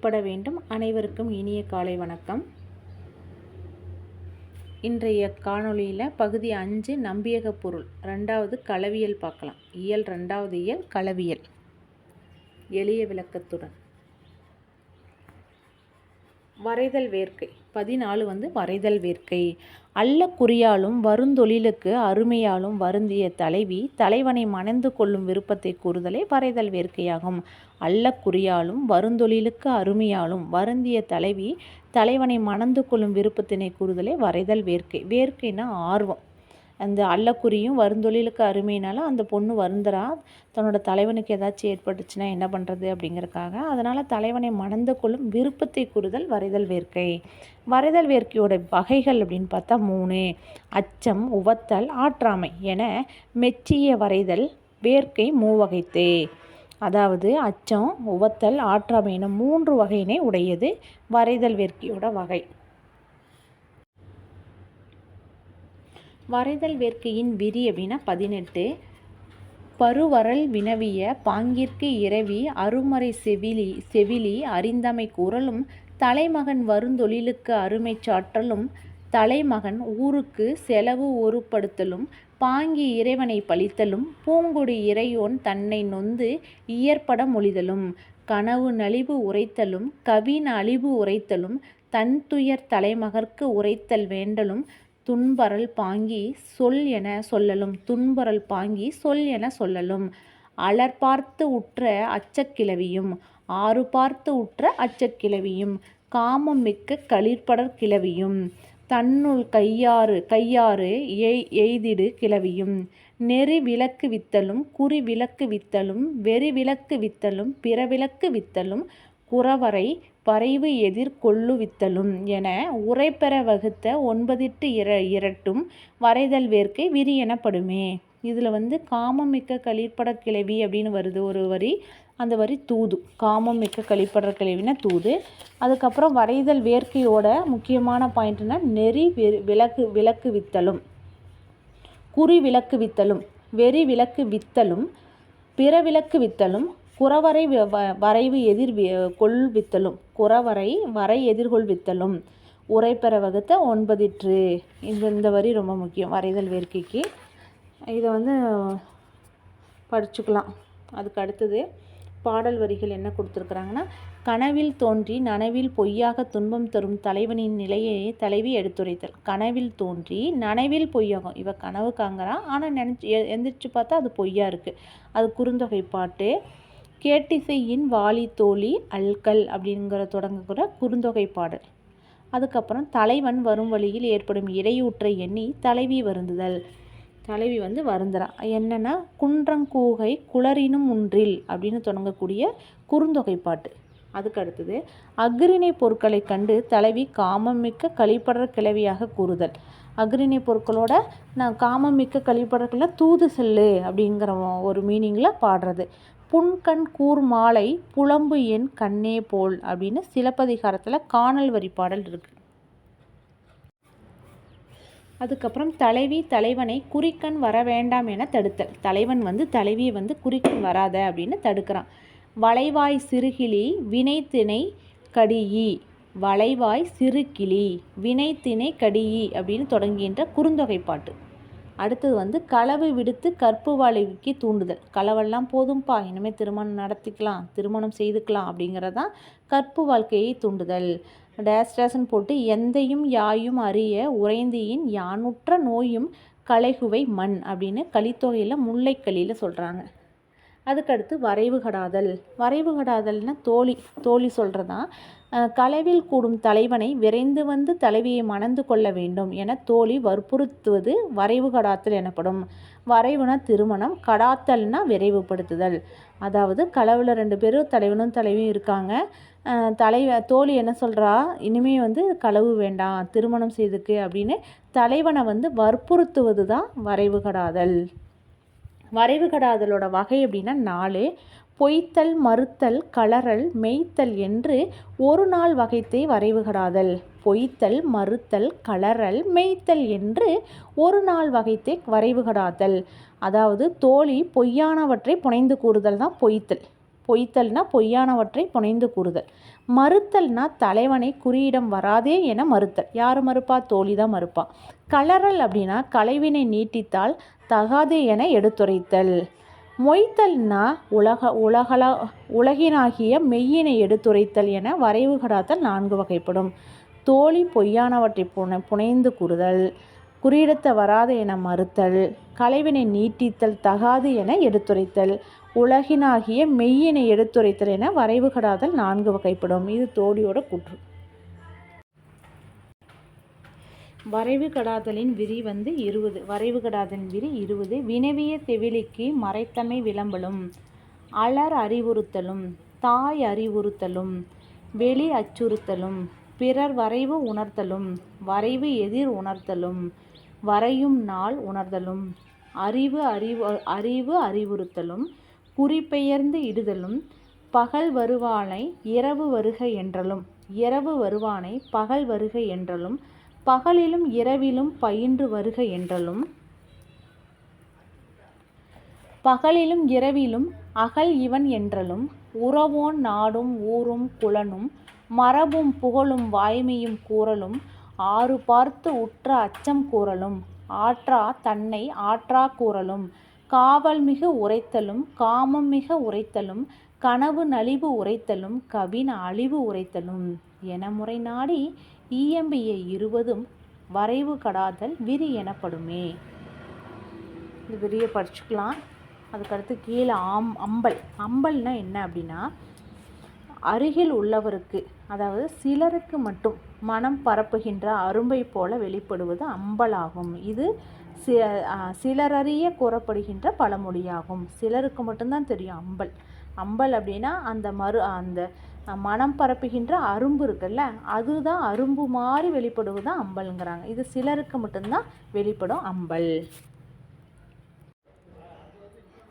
உட்பட வேண்டும். அனைவருக்கும் இனிய காலை வணக்கம். இன்றைய காணொளியில் பகுதி அஞ்சு நம்பியக பொருள். ரெண்டாவது களவியல் பார்க்கலாம். இயல் ரெண்டாவது இயல் களவியல் எளிய விளக்கத்துடன். வரைதல் வேர்க்கை. பதினாலு வந்து வரைதல் வேர்க்கை. அல்ல குறியாலும் வருந்தொழிலுக்கு அருமையாலும் வருந்திய தலைவி தலைவனை மணந்து கொள்ளும் விருப்பத்தை கூறுதலே வரைதல் வேர்க்கையாகும். அல்ல குறியாலும் வருந்தொழிலுக்கு அருமையாலும் வருந்திய தலைவி தலைவனை மணந்து கொள்ளும் விருப்பத்தினை கூறுதலே வரைதல் வேர்க்கை. வேர்க்கைனா ஆர்வம். அந்த அல்லக்குறியும் வருந்தொழிலுக்கு அருமையினால அந்த பொண்ணு வருந்துறா. தன்னோட தலைவனுக்கு ஏதாச்சும் ஏற்பட்டுச்சுன்னா என்ன பண்ணுறது அப்படிங்கிறக்காக அதனால் தலைவனை மணந்து கொள்ளும் விருப்பத்தை கூறுதல் வரைதல் வேர்க்கை. வரைதல் வேர்க்கையோட வகைகள் அப்படின்னு பார்த்தா மூணு. அச்சம் உவத்தல் ஆற்றாமை என மெச்சிய வரைதல் வேர்க்கை மூவகைத்தே. அதாவது அச்சம் உவத்தல் ஆற்றாமை என மூன்று வகையினை உடையது வரைதல் வேர்க்கையோட வகை. வரைதல் வேர்க்கையின் விரி அப்படின்னா பதினெட்டு. பருவரல் வினவிய பாங்கிற்கு இரவி அருமறை செவிலி செவிலி அறிந்தமை கூறலும் தலைமகன் வருந்தொழிலுக்கு அருமை சாற்றலும் தலைமகன் ஊருக்கு செலவு ஒருப்படுத்தலும் பாங்கி இறைவனை பழித்தலும் பூங்குடி இறையோன் தன்னை நொந்து இயற்பட மொழிதலும் கனவு நலிவு உரைத்தலும் கவின் அழிவு உரைத்தலும் தன் துயர் தலைமகற்கு உரைத்தல் வேண்டலும் துன்பரல் பாங்கி சொல் என சொல்லலும். துன்பரல் பாங்கி சொல் என சொல்லலும். அலர் பார்த்து உற்ற அச்சக்கிழவியும் ஆறு பார்த்து உற்ற அச்சக்கிழவியும் காமம் மிக்க களிர்படற் கிளவியும் தன்னுள் கையாறு கையாறு எய் எய்திடு கிளவியும் நெறி விளக்கு வித்தலும் குறி விளக்கு வித்தலும் வெறி விளக்கு வித்தலும் பிற விளக்கு வித்தலும் குறவரை பறைவு எதிர்கொள்ளுவித்தலும் என உரைப்பெற வகுத்த ஒன்பதிட்டு இர இரட்டும் வரைதல் வேர்க்கை விரி எனப்படுமே. இதில் வந்து காமம் மிக்க கழிப்பட கிளவி அப்படின்னு வருது ஒரு வரி. அந்த வரி தூது. காமம் மிக்க கழிப்பட கிளவினா தூது. அதுக்கப்புறம் வரைதல் வேர்க்கையோட முக்கியமான பாயிண்ட்னா நெறி விளக்கு விளக்கு வித்தலும் குறி விளக்கு வித்தலும் வெறி விளக்கு வித்தலும் பிற விளக்கு வித்தலும் குறவரை வரைவு எதிர் கொள் வித்தலும். குறவரை வரை எதிர்கொள் வித்தலும். உரைப்பெற வகுத்த ஒன்பதிற்று. இந்த இந்த வரி ரொம்ப முக்கியம். வரைதல் வேர்க்கைக்கு. இதை வந்து படிச்சுக்கலாம். அதுக்கு அடுத்தது பாடல் வரிகள் என்ன கொடுத்துருக்குறாங்கன்னா கனவில் தோன்றி நனவில் பொய்யாக துன்பம் தரும் தலைவனின் நிலையை தலைவி எடுத்துரைத்தல். கனவில் தோன்றி நனவில் பொய்யாகும். இவ கனவு காங்கிறான் ஆனால் நினச்சி எந்திரிச்சு பார்த்தா அது பொய்யா இருக்குது அது குறுந்தொகை பாட்டு. கேட்டிசையின் வாலி தோழி அல்கல் அப்படிங்கிற தொடங்குகிற குறுந்தொகை பாடல். அதுக்கப்புறம் தலைவன் வரும் வழியில் ஏற்படும் இடையூற்றை எண்ணி தலைவி வருந்துதல். தலைவி வந்து வருந்துறான் என்னென்னா குன்றங்கூகை குளரினும் ஒன்றில் அப்படின்னு தொடங்கக்கூடிய குறுந்தொகை பாட்டு. அதுக்கு அடுத்தது அக்ரிணை பொருட்களை கண்டு தலைவி காமம் மிக்க கழிப்படற கிளவியாக கூறுதல். அக்ரிணை பொருட்களோட நான் காமம் மிக்க கழிப்படற்களை தூது செல்லு அப்படிங்கிற ஒரு மீனிங்கில் பாடுறது. புன்கண் கூர் மாலை புலம்பு என் கண்ணே போல் அப்படின்னு சிலப்பதிகாரத்தில் காணல் வரி பாடல் இருக்குது அதுக்கப்புறம் தலைவி தலைவனை குறிக்கண் வர வேண்டாம் என தடுத்தல். தலைவன் வந்து தலைவியை வந்து குறிக்கண் வராத அப்படின்னு தடுக்கிறான். வளைவாய் சிறுகிளி வினைத்திணை கடியி. வளைவாய் சிறுகிளி வினைத்திணை கடியி அப்படின்னு தொடங்குகின்ற குறுந்தொகை பாட்டு. அடுத்தது வந்து களவு விடுத்து கற்பு வாழ்க்கைக்கு தூண்டுதல். களவெல்லாம் போதும்ப்பா இனிமேல் திருமணம் நடத்திக்கலாம் திருமணம் செய்துக்கலாம் அப்படிங்கிறதான் கற்பு வாழ்க்கையை தூண்டுதல். டேஸ் டேஸ்ன்னு போட்டு எந்தையும் யாயும் அறிய உறைந்தியின் யானுற்ற நோயும் கலைகுவை மண் அப்படின்னு கலித்தொகையில் முல்லைக்களியில் சொல்கிறாங்க அதுக்கடுத்து வரைவு கடாதல். வரைவு கடாதல்னால் தோழி தோழி சொல்கிறதான் களவில் கூடும் தலைவனை விரைந்து வந்து தலைவியை மணந்து கொள்ள வேண்டும் என தோழி வற்புறுத்துவது வரைவு கடாத்தல் எனப்படும். வரைவுனா திருமணம் கடாத்தல்னா விரைவுபடுத்துதல். அதாவது களவில் ரெண்டு பேரும் தலைவனும் தலைவியும் இருக்காங்க. தலைவ தோழி என்ன சொல்கிறா இனிமே வந்து களவு வேண்டாம் திருமணம் செய்துக்கு அப்படின்னு தலைவனை வந்து வற்புறுத்துவது தான் வரைவு கடாதல். வரைவு கடாதலோட வகை அப்படின்னா நாலு. பொய்த்தல் மறுத்தல் கலறல் மெய்த்தல் என்று ஒரு நாள் வகைத்தை வரைவுகடாதல் பொய்த்தல் மறுத்தல் கலறல் மெய்த்தல் என்று ஒரு நாள் வகைத்தை வரைவுகடாதல் அதாவது தோழி பொய்யானவற்றை புனைந்து கூறுதல் தான் பொய்த்தல். பொய்த்தல்னா பொய்யானவற்றை புனைந்து கூறுதல். மறுத்தல்னா தலைவனை குறியிடம் வராதே என மறுத்தல். யார் மறுப்பா? தோழி தான் மறுப்பா. கலறல் அப்படின்னா கலைவினை நீட்டித்தால் தகாது என எடுத்துரைத்தல். மொய்த்தல்னா உலக உலகள உலகினாகிய மெய்யினை எடுத்துரைத்தல் என வரைவு கடாத்தல் நான்கு வகைப்படும். தோழி பொய்யானவற்றை புனை புனைந்து கூறுதல். குறியிடத்த வராது என மறுத்தல். கலைவினை நீட்டித்தல் தகாது என எடுத்துரைத்தல். உலகினாகிய மெய்யினை எடுத்துரைத்தல் என வரைவு கடாதல் நான்கு வகைப்படும். இது தோடியோட கூற்று. வரைவு கடாதலின் விரி வந்து இருபது. வரைவு கடாதலின் விரி இருபது. வினவிய தெவிலிக்கு மறைத்தமை விளம்பலும் அலர் அறிவுறுத்தலும் தாய் அறிவுறுத்தலும் வெளி அச்சுறுத்தலும் பிறர் வரைவு உணர்த்தலும் வரைவு எதிர் உணர்த்தலும் வரையும் நாள் உணர்தலும் அறிவு அறிவு அறிவு அறிவுறுத்தலும் குறிப்பெயர்ந்து இடுதலும் பகல் வருவானை இரவு வருக என்றலும் இரவு வருவானை பகல் வருக என்றலும் பகலிலும் இரவிலும் பயின்று வருக என்றலும் பகலிலும் இரவிலும் அகல் இவன் என்றலும் உறவோன் நாடும் ஊரும் குலனும் மரபும் புகழும் வாய்மையும் கூறலும் ஆறு பார்த்து உற்ற அச்சம் கூறலும் ஆற்றா தன்னை ஆற்றா கூறலும் காவல் மிகு உரைத்தலும் காமம் மிக உரைத்தலும் கனவு நலிவு உரைத்தலும் கவின் அழிவு உரைத்தலும் என முறை நாடி இயம்பிய இருவதும் வரைவு கடாதல் விரி எனப்படுமே. இந்த விரியை படிச்சுக்கலாம். அதுக்கடுத்து கீழே ஆம் அம்பல். அம்பல்னா என்ன அப்படின்னா அருகில் உள்ளவருக்கு அதாவது சிலருக்கு மட்டும் மனம் பரப்புகின்ற அரும்பை போல வெளிப்படுவது அம்பலாகும். இது சிலரறிய கூறப்படுகின்ற பழமொழியாகும். சிலருக்கு மட்டும்தான் தெரியும் அம்பல். அம்பல் அப்படின்னா அந்த மறு அந்த மனம் பரப்புகின்ற அரும்பு இருக்குல்ல அதுதான் அரும்பு மாதிரி வெளிப்படுவது தான் அம்பல்ங்கிறாங்க. இது சிலருக்கு மட்டும்தான் வெளிப்படும் அம்பல்.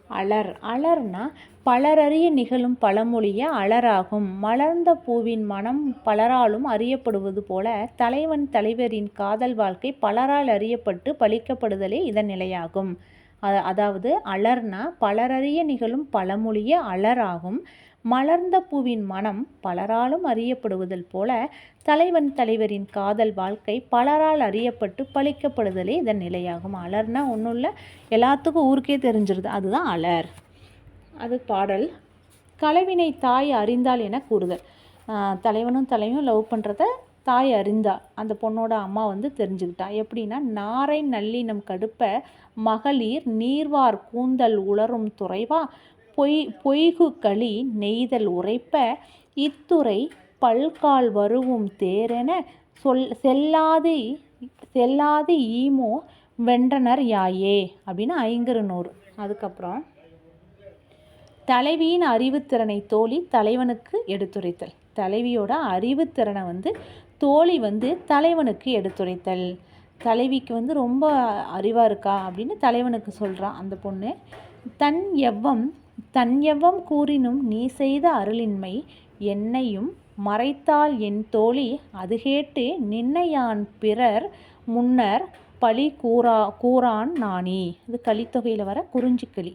அலர். அலர்னா பலரறிய நிகழும் பழமொழிய அலராகும். மலர்ந்த பூவின் மனம் பலராலும் அறியப்படுவது போல தலைவன் தலைவரின் காதல் வாழ்க்கை பலரால் அறியப்பட்டு பழிக்கப்படுதலே இதன் நிலையாகும். அதாவது அலர்னா பலரறிய நிகழும் பழமொழிய அலராகும். மலர்ந்த பூவின் மனம் பலராலும் அறியப்படுவதல் போல தலைவன் தலைவரின் காதல் வாழ்க்கை பலரால் அறியப்பட்டு பழிக்கப்படுதலே இதன் நிலையாகும். அலர்னா ஒன்றும் இல்லை. எல்லாத்துக்கும் ஊருக்கே தெரிஞ்சிருது. அதுதான் அலர். அது பாடல். கலைவினை தாய் அறிந்தாள் என கூறுதல். தலைவனும் தலைவியும் லவ் பண்ணுறத தாய் அறிந்தா. அந்த பொண்ணோட அம்மா வந்து தெரிஞ்சுக்கிட்டா. எப்படின்னா நாரை நல்லினம் கடுப்ப மகளிர் நீர்வார் கூந்தல் உளரும் துறைவா பொய் பொய்கு களி நெய்தல் உரைப்ப இத்துறை பல்கால் வருவும் தேரென சொல் செல்லாது செல்லாது ஈமோ வென்றனர் யாயே அப்படின்னு ஐங்கரநூறு அதுக்கப்புறம் தலைவியின் அறிவுத்திறனை தோழி தலைவனுக்கு எடுத்துரைத்தல். தலைவியோட அறிவுத்திறனை வந்து தோழி வந்து தலைவனுக்கு எடுத்துரைத்தல். தலைவிக்கு வந்து ரொம்ப அறிவாக இருக்கா அப்படின்னு தலைவனுக்கு சொல்கிறான் அந்த பொண்ணு. தன் எவ்வம் தன்யவம் கூறினும் நீ செய்த அருளின்மை என்னையும் மறைத்தால் என் தோழி அது கேட்டு நின்னையான் பிறர் முன்னர் பழி கூறா கூறான் நானே. இது கலித்தொகையில் வர குறிஞ்சிக்களி.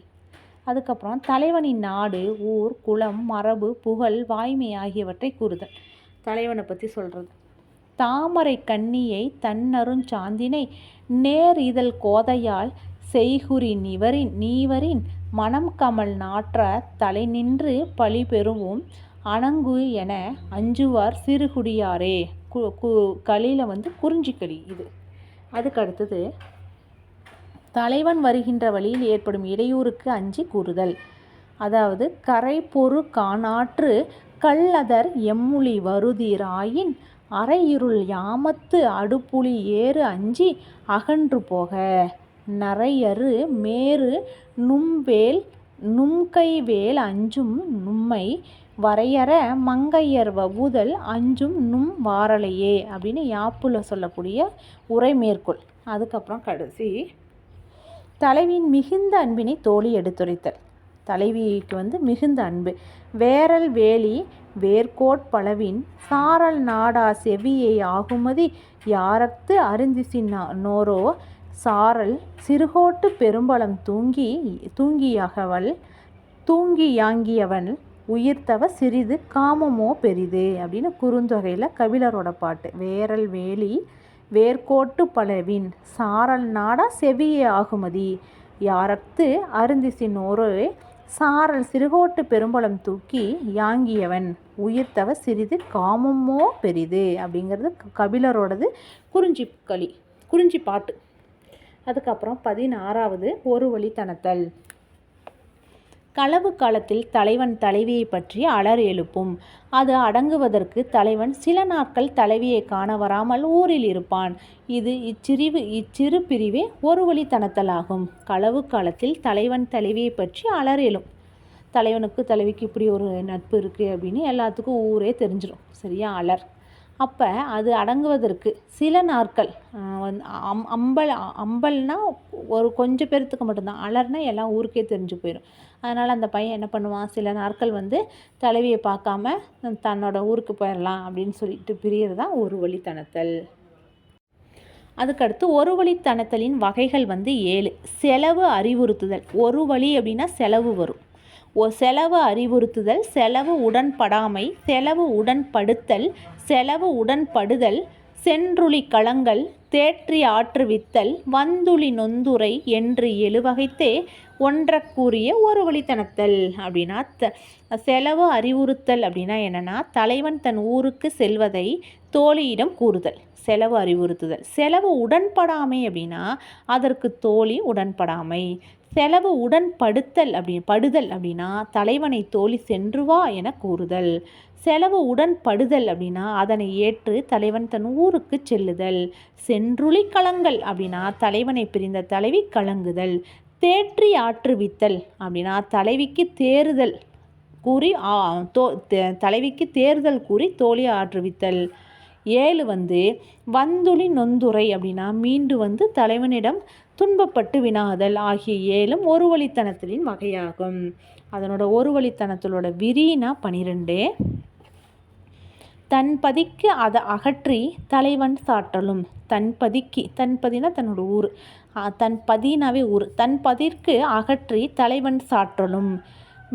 அதுக்கப்புறம் தலைவனின் நாடு ஊர் குளம் மரபு புகழ் வாய்மை ஆகியவற்றை கூறுதல். தலைவனை பற்றி சொல்கிறது தாமரை கண்ணியை தன்னருஞ்சாந்தினை நேர் இதழ் கோதையால் செய்குறி நிவரின் நீவரின் மனம் கமல் நாற்ற தலை நின்று பழி பெறுவும். அணங்கு என அஞ்சுவார் சிறுகுடியாரே கு கு களியில் வந்து குறிஞ்சிக்களி இது. அதுக்கு அடுத்தது தலைவன் வருகின்ற வழியில் ஏற்படும் இடையூறுக்கு அஞ்சி கூறுதல். அதாவது கரை பொறு காணாற்று கல்லதர் எம்முளி வருதிராயின் அரையிருள் யாமத்து அடுப்புளி ஏறு அஞ்சி அகன்று போக. நரையறு மேரு நும்வேல் நும்கைவேல் அஞ்சும் நும்மை வரையற மங்கையர் வவுதல் அஞ்சும் நும் வாரலையே அப்படின்னு யாப்புல சொல்லக்கூடிய உரை மேற்கோள். அதுக்கப்புறம் கடைசி. தலைவியின் மிகுந்த அன்பினை தோழி எடுத்துரைத்தல். தலைவிக்கு வந்து மிகுந்த அன்பு. வேரல் வேலி வேர்கோட் பலவின் சாரல் நாடா செவியை ஆகுமதி யாரத்து அருந்திசின் நோரோ சாரல் சிறுகோட்டு பெரும்பலம் தூங்கி தூங்கியகவள் தூங்கியாங்கியவன் உயிர்த்தவ சிறிது காமமோ பெரிது அப்படின்னு குறுந்தொகையில் கபிலரோட பாட்டு. வேரல் வேலி வேர்க்கோட்டு பலவின் சாரல் நாடா செவியே ஆகுமதி. யாரத்து அருந்திசினோரே சாரல் சிறுகோட்டு பெரும்பலம் தூக்கி யாங்கியவன் உயிர்த்தவ சிறிது காமமோ பெரிது அப்படிங்கிறது கபிலரோடது குறிஞ்சி களி குறிஞ்சி பாட்டு. அதுக்கப்புறம் பதினாறாவது ஒரு வழித்தனத்தல். களவு காலத்தில் தலைவன் தலைவியை பற்றி அலர் எழுப்பும். அது அடங்குவதற்கு தலைவன் சில நாட்கள் தலைவியை காண வராமல் ஊரில் இருப்பான். இது இச்சிறிவு இச்சிறு பிரிவே ஒரு வழித்தனத்தலாகும். களவு காலத்தில் தலைவன் தலைவியை பற்றி அலர் எழும். தலைவனுக்கு தலைவிக்கு இப்படி ஒரு நட்பு இருக்குது அப்படின்னு எல்லாத்துக்கும் ஊரே தெரிஞ்சிடும் சரியா? அலர். அப்போ அது அடங்குவதற்கு சில நாட்கள் வந்து அம் அம்பல் அம்பல்னா ஒரு கொஞ்சம் பேர்த்துக்கு மட்டும்தான். அலர்னா எல்லாம் ஊருக்கே தெரிஞ்சு போயிடும் அதனால் அந்த பையன் என்ன பண்ணுவான்? சில நாட்கள் வந்து தலைவியை பார்க்காம தன்னோட ஊருக்கு போயிடலாம் அப்படின்னு சொல்லிட்டு பிரியறது தான் ஒரு வழித்தனத்தல். அதுக்கடுத்து ஒரு வழித்தனத்தலின் வகைகள் வந்து ஏழு. செலவு அறிவுறுத்துதல். ஒரு வழி அப்படின்னா செலவு வரும். செலவு அறிவுறுத்துதல் செலவு உடன்படாமை செலவு உடன்படுத்தல் செலவு உடன்படுதல் சென்றுளி களங்கள் தேற்றி ஆற்றுவித்தல் வந்துளி நொந்துரை என்று எழுவகைத்தே ஒன்றக்கூறிய ஒரு வழித்தனத்தல் அப்படின்னா த செலவு அறிவுறுத்தல் அப்படின்னா என்னென்னா தலைவன் தன் ஊருக்கு செல்வதை தோழியிடம் கூறுதல் செலவு அறிவுறுத்துதல். செலவு உடன்படாமை அப்படின்னா அதற்கு தோழி உடன்படாமை. செலவு உடன்படுத்தல் அப்படி படுதல் அப்படின்னா தலைவனை தோழி சென்று வா என கூறுதல். செலவு உடன்படுதல் அப்படின்னா அதனை ஏற்று தலைவன் தன் ஊருக்கு செல்லுதல். சென்றுளி கலங்கள் அப்படின்னா தலைவனை பிரிந்த தலைவி கலங்குதல். தேற்றி ஆற்றுவித்தல் அப்படின்னா தலைவிக்கு தேறுதல் கூறி தோ தலைவிக்கு தேர்தல் கூறி தோழி ஆற்றுவித்தல். ஏழு வந்து வந்துளி நொந்துரை அப்படின்னா மீண்டு வந்து தலைவனிடம் துன்பப்பட்டு வினாதல் ஆகிய ஏழும் ஒரு வழித்தனத்திலின் வகையாகும். அதனோட ஒரு வழித்தனத்திலோட விரினா பனிரெண்டு. தன் பதிக்கு அதை அகற்றி தலைவன் சாற்றலும் தன் பதிக்கு தன் பதினா தன்னோட ஊர். தன் பதினாவே ஊர். தன் பதிற்கு அகற்றி தலைவன் சாற்றலும்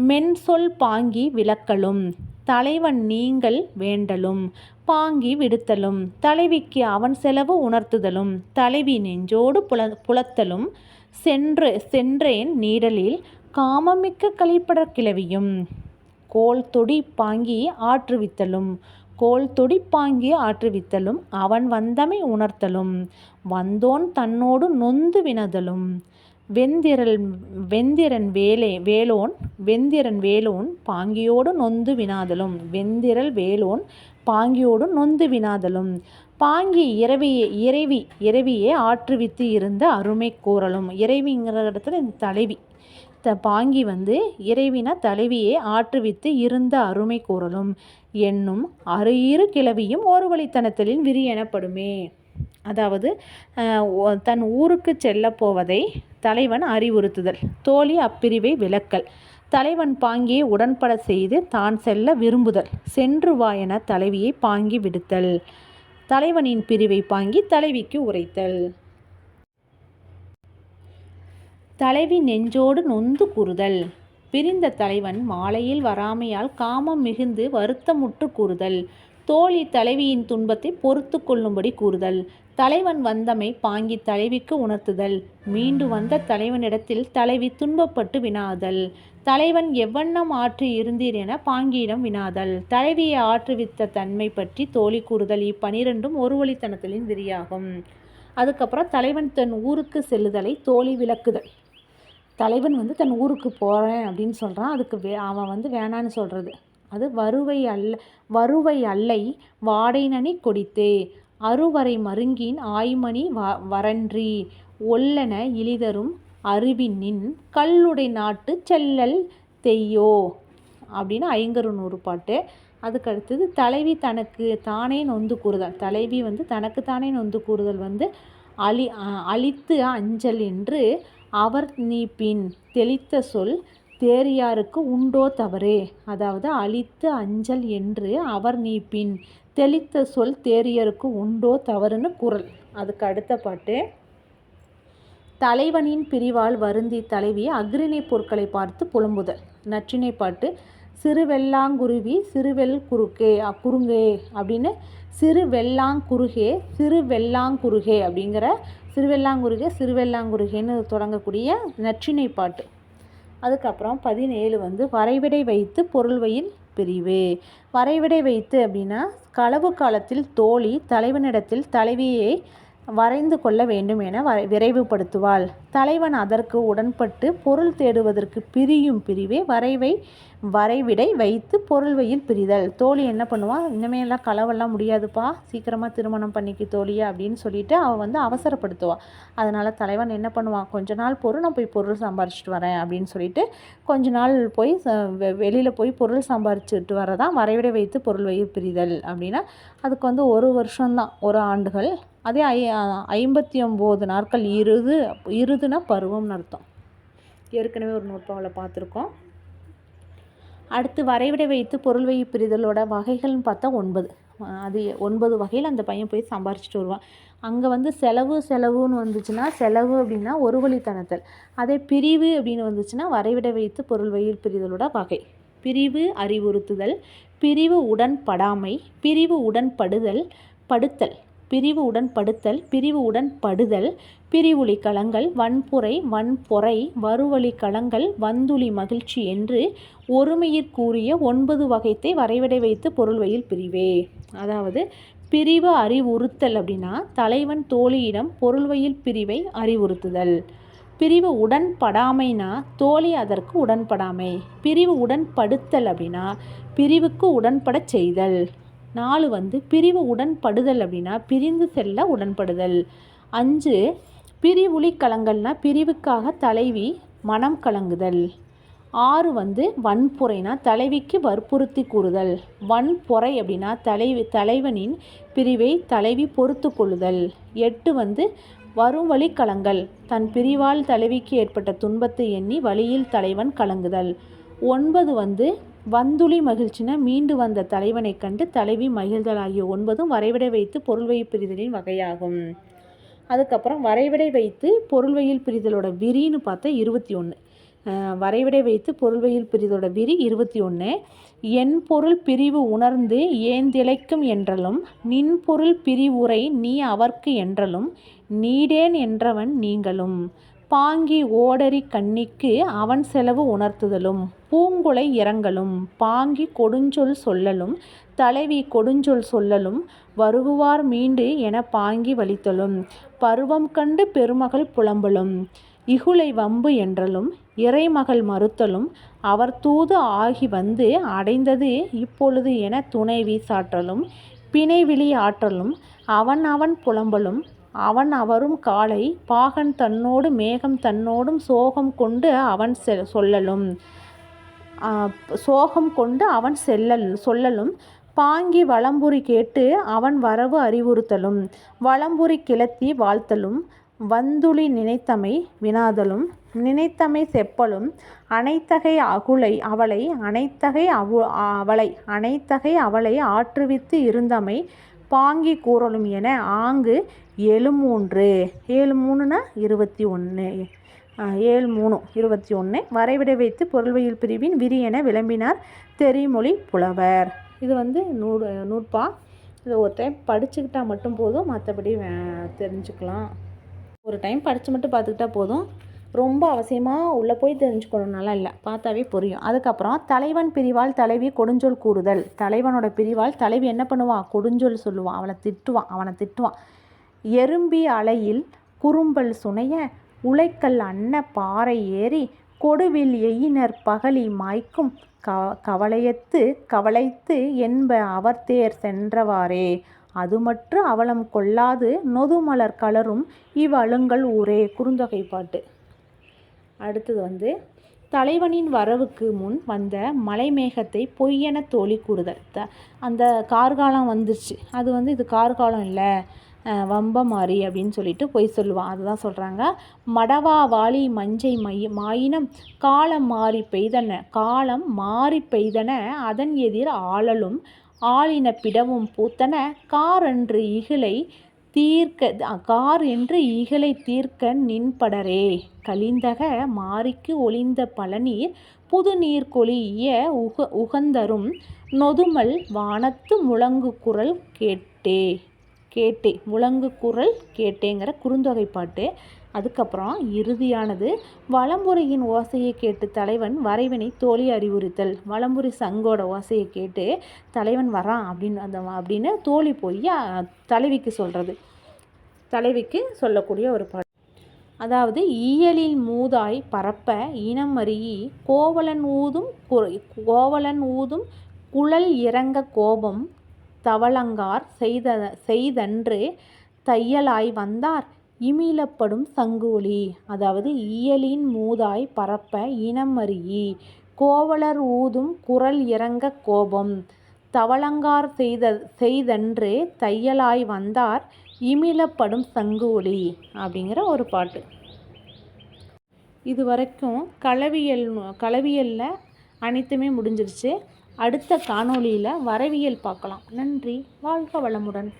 மென்சொல் பாங்கி விளக்கலும். தலைவன் நீங்கள் வேண்டலும் பாங்கி விடுத்தலும் தலைவிக்கு அவன் செலவு உணர்த்துதலும் தலைவி நெஞ்சோடு புல புலத்தலும் சென்று சென்றேன் நீடலில் காமமிக்க கழிப்பட கிளவியும். கோல் தொடி பாங்கி ஆற்றுவித்தலும் கோல் தொடி பாங்கி ஆற்றுவித்தலும் அவன் வந்தமை உணர்த்தலும் வந்தோன் தன்னோடு நொந்து வினதலும். வெந்திரல் வெந்திரன் வேலே வேலோன் வெந்திரன் வேலோன் பாங்கியோடு நொந்து வினாதலும். வெந்திரல் வேலோன் பாங்கியோடு நொந்து வினாதலும். பாங்கி இரவியே இறைவி இறைவியே ஆற்றுவித்து இருந்த அருமை கூறலும் இறைவிங்கிற இடத்துல இந்த தலைவி. த பாங்கி வந்து இறைவின தலைவியே ஆற்றுவித்து இருந்த அருமை கூறலும் என்னும் அருயிறு கிளவியும் ஒரு வழித்தனத்தலின் விரி எனப்படுமே. அதாவது தன் ஊருக்கு செல்லப் போவதை தலைவன் அறிவுறுத்துதல். தோழி அப்பிரிவை விலக்கல். தலைவன் பாங்கியை உடன்பட செய்து தான் செல்ல விரும்புதல். சென்று வா என தலைவியை பாங்கி விடுத்தல். தலைவனின் பிரிவை பாங்கி தலைவிக்கு உரைத்தல். தலைவி நெஞ்சோடு நொந்து கூறுதல். பிரிந்த தலைவன் மாலையில் வராமையால் காமம் மிகுந்து வருத்தமுற்று கூறுதல். தோழி தலைவியின் துன்பத்தை பொறுத்து கொள்ளும்படி கூறுதல். தலைவன் வந்தமை பாங்கி தலைவிக்கு உணர்த்துதல். மீண்டு வந்த தலைவனிடத்தில் தலைவி துன்பப்பட்டு வினாதல். தலைவன் எவ்வண்ணம் ஆற்றி இருந்தீர் என பாங்கியிடம் வினாதல். தலைவியை ஆற்றுவித்த தன்மை பற்றி தோழி கூறுதல். இப்பனிரெண்டும் ஒரு வழித்தனத்தலின் விரியாகும். அதுக்கப்புறம் தலைவன் தன் ஊருக்கு செல்லுதலை தோழி விளக்குதல். தலைவன் வந்து தன் ஊருக்கு போகிறேன் அப்படின்னு சொல்கிறான் அதுக்கு வே அவன் வந்து வேணான்னு சொல்கிறது அது வருவை அல்ல வருவை அல்லை வாடைநனி கொடித்தே. அருவரை மருங்கின் ஆய்மணி வ வரன்றி ஒல்லென இளிதரும் அருவினின் கல்லுடை நாட்டு செல்லல் தெய்யோ. அப்படின்னு ஐங்கரு நூறு பாட்டு. அதுக்கு அடுத்தது தலைவி தனக்கு தானே நொந்து கூறுதல். தலைவி வந்து தனக்கு தானே நொந்து கூறுதல் வந்து அழி அழித்து அஞ்சல் என்று அவர் நீ பின் தெளித்த சொல் தேரியாருக்கு உண்டோ தவறே? அதாவது அழித்து அஞ்சல் என்று அவர் நீப்பின் தெளித்த சொல் தேரியருக்கு உண்டோ தவறுன்னு குரல். அதுக்கு அடுத்த பாட்டு. தலைவனின் பிரிவால் வருந்தி தலைவி அக்ரிணை பொருட்களை பார்த்து புலம்புதல். நற்றினை பாட்டு. சிறுவெள்ளாங்குருவி சிறுவெல் குறுக்கே அ, குறுங்கே அப்படின்னு சிறுவெள்ளாங்குருகே சிறுவெள்ளாங்குருகே அப்படிங்கிற சிறுவெள்ளாங்குருகே சிறுவெள்ளாங்குருகேன்னு தொடங்கக்கூடிய நற்றினை பாட்டு. அதுக்கப்புறம் பதினேழு வந்து வரைவிடை வைத்து பொருள்வையில் பிரிவு. வரைவிடை வைத்து அப்படின்னா களவு காலத்தில் தோழி தலைவனிடத்தில் தலைவியை வரைந்து கொள்ள வேண்டும் என வரை விரைவுபடுத்துவாள். தலைவன் அதற்கு உடன்பட்டு பொருள் தேடுவதற்கு பிரியும் பிரிவே வரைவை வரைவிடை வைத்து பொருள்வையில் பிரிதல். தோழி என்ன பண்ணுவாள் இனிமேலாம் களவெல்லாம் முடியாதுப்பா. சீக்கிரமாக திருமணம் பண்ணிக்க தோழியா அப்படின்னு சொல்லிட்டு அவள் வந்து அவசரப்படுத்துவாள் அதனால் தலைவன் என்ன பண்ணுவான் கொஞ்ச நாள் பொருள் நான் போய் பொருள் சம்பாரிச்சிட்டு வரேன் அப்படின்னு சொல்லிட்டு கொஞ்ச நாள் போய் வெளியில் போய் பொருள் சம்பாரிச்சுட்டு வரதான் வரைவிடை வைத்து பொருள் வயிறு பிரிதல் அப்படின்னா அதுக்கு வந்து ஒரு வருஷம்தான். ஒரு ஆண்டுகள். அதே ஐ ஐம்பத்தி ஒம்பது நாட்கள் இருது இரு இருதுனா பருவம்னு அர்த்தம். ஏற்கனவே ஒரு நுட்பாவில் பார்த்துருக்கோம். அடுத்து வரைவிடை வைத்து பொருள் வை பிரிதலோட வகைகள்னு பார்த்தா ஒன்பது. அது ஒன்பது வகையில் அந்த பையன் போய் சம்பாரிச்சிட்டு வருவான். அங்கே வந்து செலவு செலவுன்னு வந்துச்சுன்னா செலவு அப்படின்னா ஒரு வழித்தனத்தல் அதே பிரிவு அப்படின்னு வந்துச்சுன்னா வரைவிடை வைத்து பொருள் வயிறு பிரிதலோட வகை. பிரிவு அறிவுறுத்துதல் பிரிவு உடன்படாமை பிரிவு உடன்படுதல் படுத்தல். பிரிவு உடன்படுத்தல் பிரிவு உடன்படுதல் பிரிவுளி களங்கள் வன்புரை வன்பொறை வறுவழி களங்கள் வந்துளி மகிழ்ச்சி என்று ஒருமையிற்கூறிய ஒன்பது வகைத்தை வரைவிடை வைத்து பொருள்வையில் பிரிவே. அதாவது பிரிவு அறிவுறுத்தல் அப்படின்னா தலைவன் தோழியிடம் பொருள்வையில் பிரிவை அறிவுறுத்துதல். பிரிவு உடன்படாமைனா தோழி அதற்கு உடன்படாமை. பிரிவு உடன்படுத்தல் அப்படின்னா பிரிவுக்கு உடன்படச் செய்தல். நாலு வந்து பிரிவு உடன்படுதல் அப்படின்னா பிரிந்து செல்ல உடன்படுதல். அஞ்சு பிரிவுளி கலங்கள்னா பிரிவுக்காக தலைவி மனம் கலங்குதல். ஆறு வந்து வன்புரைனா தலைவிக்கு வற்புறுத்தி கூறுதல். வன்பொறை அப்படின்னா தலைவி தலைவனின் பிரிவை தலைவி பொறுத்து கொள்ளுதல். எட்டு வந்து வரும் வழி கலங்கள் தன் பிரிவால் தலைவிக்கு ஏற்பட்ட துன்பத்தை எண்ணி வழியில் தலைவன் கலங்குதல். ஒன்பது வந்து வந்துளி மகிழ்ச்சின மீண்டு வந்த தலைவனை கண்டு தலைவி மகிழ்தல் ஆகிய ஒன்பதும் வரைவிடை வைத்து பொருள்வை பிரிதலின் வகையாகும். அதுக்கப்புறம் வரைவிடை வைத்து பொருள்வையில் பிரிதலோட விரின்னு பார்த்தா இருபத்தி ஒன்று வரைவிடை வைத்து பொருள்வையில் பிரிதலோட விரி இருபத்தி ஒன்று என் பொருள் பிரிவு உணர்ந்து ஏந்திழைக்கும் என்றலும் நின் பொருள் பிரிவுரை நீ அவர்க்கு என்றலும் நீடேன் என்றவன் நீங்களும் பாங்கி ஓடரி கண்ணிக்கு அவன் செலவு உணர்த்துதலும். பூங்குலை இறங்கலும் பாங்கி கொடுஞ்சொல் சொல்லலும் தலைவி கொடுஞ்சொல் சொல்லலும் வருகுவார் மீண்டு என பாங்கி வலித்தலும் பருவம் கண்டு பெருமகள் புலம்பலும் இகுலை வம்பு என்றலும் இறைமகள் மறுத்தலும் அவர் தூது ஆகி வந்து அடைந்தது இப்பொழுது என துணைவி சாற்றலும் பிணைவிழி ஆற்றலும் அவன் அவன் புலம்பலும் அவன் அவரும் காலை பாகன் தன்னோடு மேகம் தன்னோடும் சோகம் கொண்டு அவன் செ சொல்லலும். சோகம் கொண்டு அவன் செல்லல் சொல்லலும். பாங்கி வளம்புரி கேட்டு அவன் வரவு அறிவுறுத்தலும். வளம்புரி கிளத்தி வாழ்த்தலும். வந்துளி நினைத்தமை வினாதலும். நினைத்தமை செப்பலும். அனைத்தகை அகுலை அவளை அனைத்தகை அவு அவளை அனைத்தகை அவளை ஆற்றுவித்து இருந்தமை பாங்கி கூறலும் என ஆங்கு ஏழு மூன்று ஏழு மூணுனா இருபத்தி ஒன்று. ஏழு மூணு இருபத்தி ஒன்று. வரைவிடை வைத்து பொருள்வையில் பிரிவின் விரி என விளம்பினார் தெரிமொழி புலவர். இது வந்து நூறு நூற்பா. இது ஒரு டைம் படிச்சுக்கிட்டால் மட்டும் போதும். மற்றபடி தெரிஞ்சுக்கலாம். ஒரு டைம் படித்து மட்டும் பார்த்துக்கிட்டா போதும். ரொம்ப அவசியமாக உள்ளே போய் தெரிஞ்சுக்கணுன்னாலாம் இல்லை. பார்த்தாவே புரியும். அதுக்கப்புறம் தலைவன் பிரிவால் தலைவி கொடுஞ்சொல் கூறுதல். தலைவனோட பிரிவால் தலைவி என்ன பண்ணுவான் கொடுஞ்சொல் சொல்லுவான் அவனை திட்டுவான் அவனை திட்டுவான் எறும்பி அலையில் குறும்பல் சுனைய உலைக்கல் அன்ன பாறை ஏறி கொடுவில் எயினர் பகலி மாய்க்கும் க கவலையத்து கவலைத்து என்ப அவர்தேர் சென்றவாறே. அதுமற்று அவலம் கொள்ளாது நொதுமலர் கலரும் இவ்வழுங்கல் ஊரே. குறுந்தொகை பாட்டு. அடுத்தது வந்து தலைவனின் வரவுக்கு முன் வந்த மலைமேகத்தை பொய்யென தோழி கூறுதல். த அந்த கார்காலம் வந்துருச்சு. அது வந்து இது கார்காலம் இல்லை. வம்ப மாறி அப்படின்னு சொல்லிட்டு பொய் சொல்லுவான். அதுதான் சொல்கிறாங்க மடவா வாளி மஞ்சை மைய மாயினம் காலம் மாறி பெய்தன காலம் மாறி பெய்தன அதன் எதிர் ஆளலும் ஆளின பிடவும் பூத்தன காரன்று இகிலை தீர்க்க கார் என்று இகலை தீர்க்க நின்படரே. கலிந்தக மாரிக்கு ஒளிந்த பழநீர் புதுநீர்கொளீஇய உக உகந்தரும் நொதுமல் வானத்து முழங்கு குரல் கேட்டே. கேட்டே முழங்கு குரல் கேட்டேங்கிற குறுந்தொகை பாட்டு. அதுக்கப்புறம் இறுதியானது வலம்புரியின் ஓசையை கேட்டு தலைவன் வரைவனை தோழி அறிவுறுத்தல். வலம்புரி சங்கோட ஓசையை கேட்டு தலைவன் வரான் அப்படின்னு அந்த அப்படின்னு தோழி போய் தலைவிக்கு சொல்கிறது தலைவிக்கு சொல்லக்கூடிய ஒரு பாட்டு. அதாவது ஈயலில் மூதாய் பரப்ப இனம் அறியி கோவலன் ஊதும் கோவலன் ஊதும் குழல் இறங்க கோபம் தவளங்கார் செய்த செய்தன்று தையலாய் வந்தார். இமிழப்படும் சங்கூலி அதாவது இயலின் மூதாய் பரப்ப இனமறியி கோவலர் ஊதும் குரல் இறங்க கோபம். தவளங்கார் செய்த செய்தன்று தையலாய் வந்தார். இமிழப்படும் சங்கொலி அப்படிங்கிற ஒரு பாட்டு. இது வரைக்கும் களவியல் களவியலில் அனைத்துமே முடிஞ்சிருச்சு. அடுத்த காணொளியில் வரவியல் பார்க்கலாம். நன்றி. வாழ்க வளமுடன்.